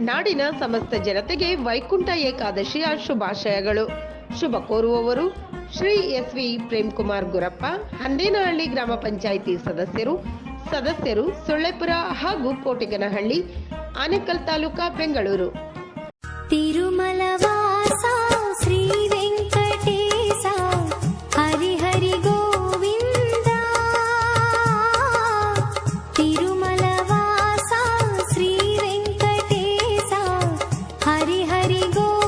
ನಾಡಿನ ಸಮಸ್ತ ಜನತೆಗೆ ವೈಕುಂಠ ಏಕಾದಶಿಯ ಶುಭಾಶಯಗಳು. ಶುಭ ಕೋರುವವರು ಶ್ರೀ ಎಸ್ ವಿ ಪ್ರೇಮ್ಕುಮಾರ್ ಗುರಪ್ಪ, ಹಂದೇನಹಳ್ಳಿ ಗ್ರಾಮ ಪಂಚಾಯಿತಿ ಸದಸ್ಯರು ಸದಸ್ಯರು ಸೊಳ್ಳೆಪುರ ಹಾಗೂ ಕೋಟಿಗನಹಳ್ಳಿ, ಆನೇಕಲ್ ತಾಲೂಕಾ ಬೆಂಗಳೂರು. हरि हरि गो